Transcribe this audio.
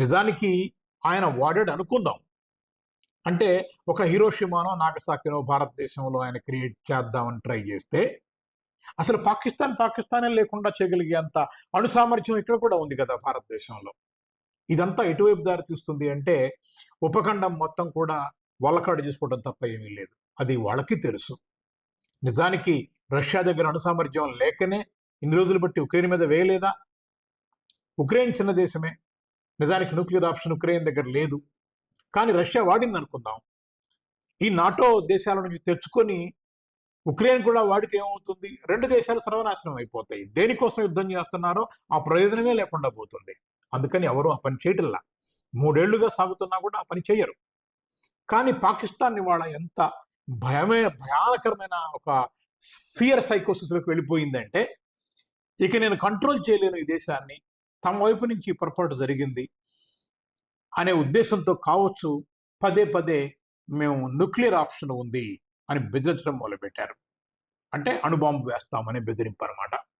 నిజానికి ఆయన వాడాడు అనుకుందాం. అంటే ఒక హీరోషిమానో నాగసాకినో భారతదేశంలో ఆయన క్రియేట్ చేద్దామని ట్రై చేస్తే అసలు పాకిస్తాన్ పాకిస్తానే లేకుండా చేయగలిగేంత అణు సామర్థ్యం ఇక్కడ కూడా ఉంది కదా భారతదేశంలో. ఇదంతా ఎటువైపు దారి తీస్తుంది అంటే ఉపఖండం మొత్తం కూడా వాళ్ళకాడు చేసుకోవడం తప్ప ఏమీ లేదు. అది వాళ్ళకి తెలుసు. నిజానికి రష్యా దగ్గర అణు సామర్థ్యం లేకనే ఇన్ని రోజులు బట్టి ఉక్రెయిన్ మీద వేయలేదా? ఉక్రెయిన్ చిన్న దేశమే. నిజానికి న్యూక్లియర్ ఆప్షన్ ఉక్రెయిన్ దగ్గర లేదు. కానీ రష్యా వాడింది అనుకుందాం. ఈ నాటో దేశాల నుంచి తెచ్చుకొని ఉక్రెయిన్ కూడా వాడితే ఏమవుతుంది? రెండు దేశాలు సర్వనాశనం అయిపోతాయి. దేనికోసం యుద్ధం చేస్తున్నారో ఆ ప్రయోజనమే లేకుండా పోతుంది. అందుకని ఎవరు ఆ పని చేయటంలా మూడేళ్ళుగా సాగుతున్నా కూడా ఆ పని చేయరు. కానీ పాకిస్తాన్ ఇవాళ ఎంత భయమే భయానకరమైన ఒక ఫియర్ సైకోసిస్లోకి వెళ్ళిపోయిందంటే ఇక నేను కంట్రోల్ చేయలేను ఈ దేశాన్ని. తమ వైపు నుంచి పొరపాటు జరిగింది అనే ఉద్దేశంతో కావచ్చు పదే పదే మేము న్యూక్లియర్ ఆప్షన్ ఉంది అని బెదిరించడం మొదలుపెట్టారు. అంటే అణుబాంబు వేస్తామని బెదిరింపు అనమాట